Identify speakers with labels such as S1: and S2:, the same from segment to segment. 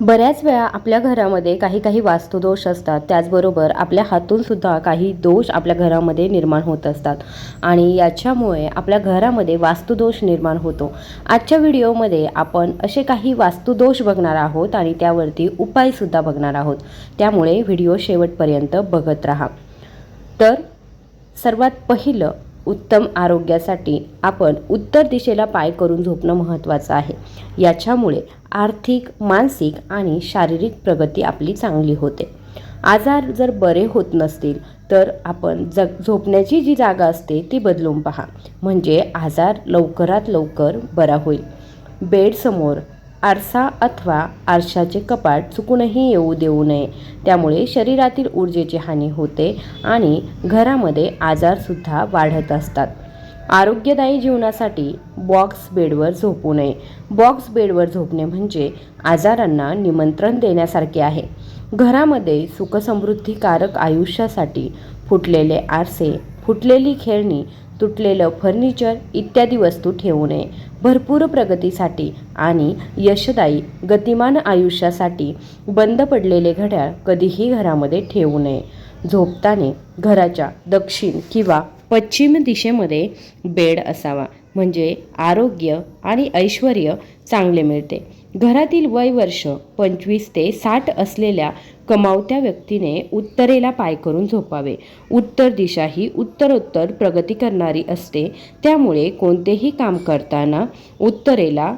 S1: बऱ्याच वेळा आपल्या घरामध्ये काही काही वास्तुदोष असतात. त्याचबरोबर आपल्या हातूनसुद्धा काही दोष आपल्या घरामध्ये निर्माण होत असतात. आणि याच्यामुळे आपल्या घरामध्ये वास्तुदोष निर्माण होतो. आजच्या व्हिडिओमध्ये आपण असे काही वास्तुदोष बघणार आहोत आणि त्यावरती उपायसुद्धा बघणार आहोत. त्यामुळे व्हिडिओ शेवटपर्यंत बघत राहा. तर सर्वात पहिलं उत्तम आरोग्यासाठी आपण उत्तर दिशेला पाय करून झोपणं महत्त्वाचं आहे. याच्यामुळे आर्थिक मानसिक आणि शारीरिक प्रगती आपली चांगली होते. आजार जर बरे होत नसतील तर आपण जग झोपण्याची जी जागा असते ती बदलून पहा. म्हणजे आजार लवकरात लवकर बरा होईल. बेडसमोर आरसा अथवा आरशाचे कपाट चुकूनही येऊ देऊ नये. त्यामुळे शरीरातील ऊर्जेची हानी होते आणि घरामध्ये आजारसुद्धा वाढत असतात. आरोग्यदायी जीवनासाठी बॉक्स बेडवर झोपू नये. बॉक्स बेडवर झोपणे म्हणजे आजारांना निमंत्रण देण्यासारखे आहे. घरामध्ये सुखसमृद्धीकारक आयुष्यासाठी फुटलेले आरसे फुटलेली खेळणी तुटलेलं फर्निचर इत्यादी वस्तू ठेवू नये. भरपूर प्रगतीसाठी आणि यशदायी गतिमान आयुष्यासाठी बंद पडलेले घड्याळ कधीही घरामध्ये ठेवू नये. झोपताना घराच्या दक्षिण किंवा पश्चिम दिशेमध्ये बेड असावा. म्हणजे आरोग्य आणि ऐश्वर चांगले मिळते. घरातील वय वर्ष पंचवीस ते साठ असलेल्या कमावत्या व्यक्तीने उत्तरेला पाय करून झोपावे. उत्तर दिशा ही उत्तरोत्तर प्रगती करणारी असते. त्यामुळे कोणतेही काम करताना उत्तरेला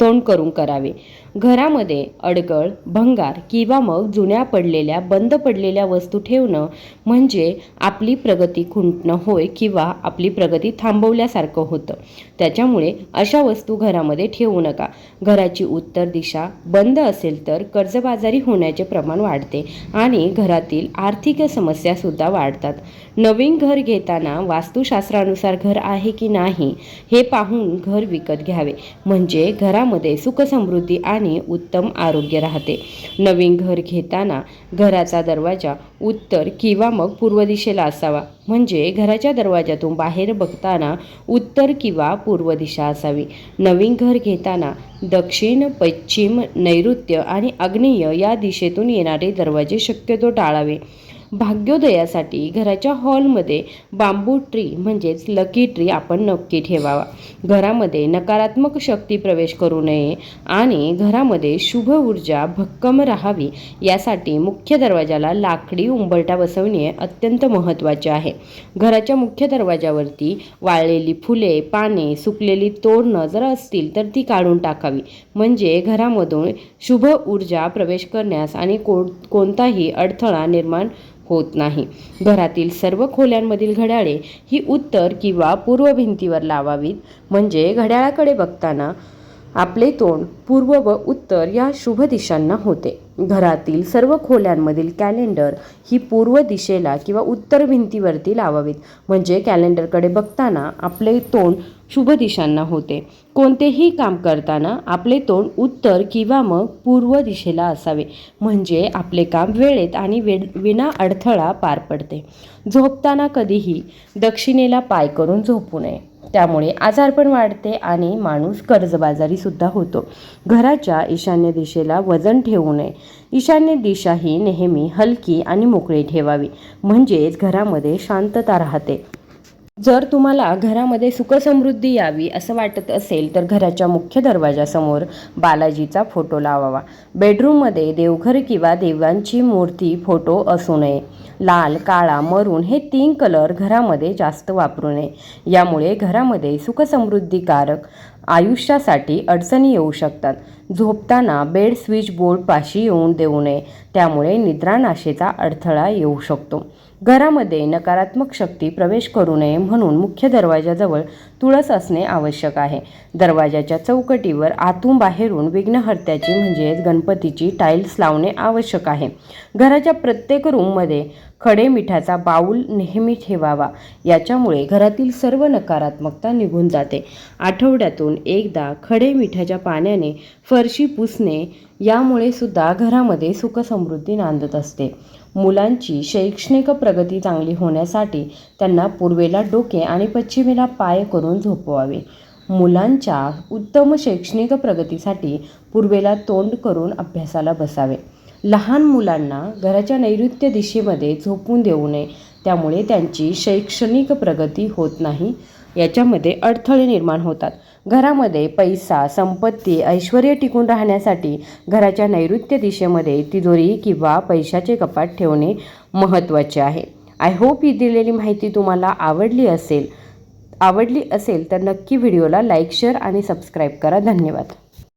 S1: तोंड करून करावे. घरामध्ये अडगळ भंगार किंवा मग जुन्या पडलेल्या बंद पडलेल्या वस्तू ठेवणं म्हणजे आपली प्रगती खुंटणं होय किंवा आपली प्रगती थांबवल्यासारखं होतं. त्याच्यामुळे अशा वस्तू घरामध्ये ठेवू नका. घराची उत्तर दिशा बंद असेल तर कर्जबाजारी होण्याचे प्रमाण वाढते आणि घरातील आर्थिक समस्यासुद्धा वाढतात. नवीन घर घेताना वास्तुशास्त्रानुसार घर आहे की नाही हे पाहून घर विकत घ्यावे. म्हणजे घरामध्ये सुखसमृद्धी आणि उत्तम आरोग्य राहते. नवीन घर घेताना घराचा दरवाजा उत्तर किंवा मग पूर्व दिशेला असावा. म्हणजे घराच्या दरवाजातून बाहेर बघताना उत्तर किंवा पूर्व दिशा असावी. नवीन घर घेताना दक्षिण पश्चिम नैऋत्य आणि आग्नेय या दिशेतून येणारे दरवाजे शक्यतो टाळावे. भाग्योदयासाठी घराच्या हॉलमध्ये बांबू ट्री म्हणजेच लकी ट्री आपण नक्की ठेवावा. घरामध्ये नकारात्मक शक्ती प्रवेश करू नये आणि घरामध्ये शुभ ऊर्जा भक्कम राहावी यासाठी मुख्य दरवाजाला लाकडी उंबरटा बसवणे अत्यंत महत्त्वाचे आहे. घराच्या मुख्य दरवाजावरती वाळलेली फुले पाने सुकलेली तोरणं जर असतील तर ती काढून टाकावी. म्हणजे घरामधून शुभ ऊर्जा प्रवेश करण्यास आणि को कोणताही अडथळा निर्माण होत नाही. घरातील सर्व खोल्यांमधील घड्याळे ही उत्तर किंवा पूर्व भिंतीवर लावावीत. म्हणजे घड्याळाकडे बघताना आपले तोंड पूर्व व उत्तर या शुभ दिशांना होते. घरातील सर्व खोल्यांमधील कॅलेंडर ही पूर्व दिशेला किंवा उत्तर भिंतीवरती लावावीत. म्हणजे कॅलेंडरकडे बघताना आपले तोंड शुभ दिशांना होते. कोणतेही काम करताना आपले तोंड उत्तर किंवा मग पूर्व दिशेला असावे. म्हणजे आपले काम वेळेत आणि वे विना अडथळा पार पडते. झोपताना कधीही दक्षिणेला पाय करून झोपू नये. त्यामुळे आजारपण वाढते आणि माणूस कर्जबाजारीसुद्धा होतो. घराच्या ईशान्य दिशेला वजन ठेवू नये. ईशान्य दिशा ही नेहमी हलकी आणि मोकळी ठेवावी. म्हणजेच घरामध्ये शांतता राहते. जर तुम्हाला घरामध्ये सुखसमृद्धी यावी असं वाटत असेल तर घराच्या मुख्य दरवाजासमोर बालाजीचा फोटो लावावा. बेडरूममध्ये देवघर किंवा देवांची मूर्ती फोटो असू नये. लाल काळा मरून हे तीन कलर घरामध्ये जास्त वापरू नये. यामुळे घरामध्ये सुखसमृद्धीकारक आयुष्यासाठी अडचणी येऊ शकतात. झोपताना बेड स्विच बोर्ड पाशी येऊन देऊ नये. त्यामुळे निद्रानाशेचा अडथळा येऊ शकतो. घरामध्ये नकारात्मक शक्ती प्रवेश करू नये म्हणून मुख्य दरवाजाजवळ तुळस असणे आवश्यक आहे. दरवाजाच्या चौकटीवर आतून बाहेरून विघ्नहर्त्याची म्हणजेच गणपतीची टाईल्स लावणे आवश्यक आहे. घराच्या प्रत्येक रूममध्ये खडे मिठाचा बाऊल नेहमी ठेवावा. याच्यामुळे घरातील सर्व नकारात्मकता निघून जाते. आठवड्यातून एकदा खडे मिठाच्या पाण्याने फरशी पुसणे यामुळे सुद्धा घरामध्ये सुखसमृद्धी नांदत असते. मुलांची शैक्षणिक प्रगती चांगली होण्यासाठी त्यांना पूर्वेला डोके आणि पश्चिमेला पाय करून झोपवावे. मुलांच्या उत्तम शैक्षणिक प्रगतीसाठी पूर्वेला तोंड करून अभ्यासाला बसावे. लहान मुलांना घराच्या नैऋत्य दिशेमध्ये झोपून देऊ नये. त्यामुळे त्यांची शैक्षणिक प्रगती होत नाही. याच्यामध्ये अडथळे निर्माण होतात. घरामध्ये पैसा संपत्ती ऐश्वर टिकून राहण्यासाठी घराच्या नैऋत्य दिशेमध्ये तिजोरी किंवा पैशाचे कपाट ठेवणे महत्त्वाचे आहे. आय होप ही दिलेली माहिती तुम्हाला आवडली असेल. आवडली असेल तर नक्की व्हिडिओला लाईक शेअर आणि सबस्क्राईब करा. धन्यवाद.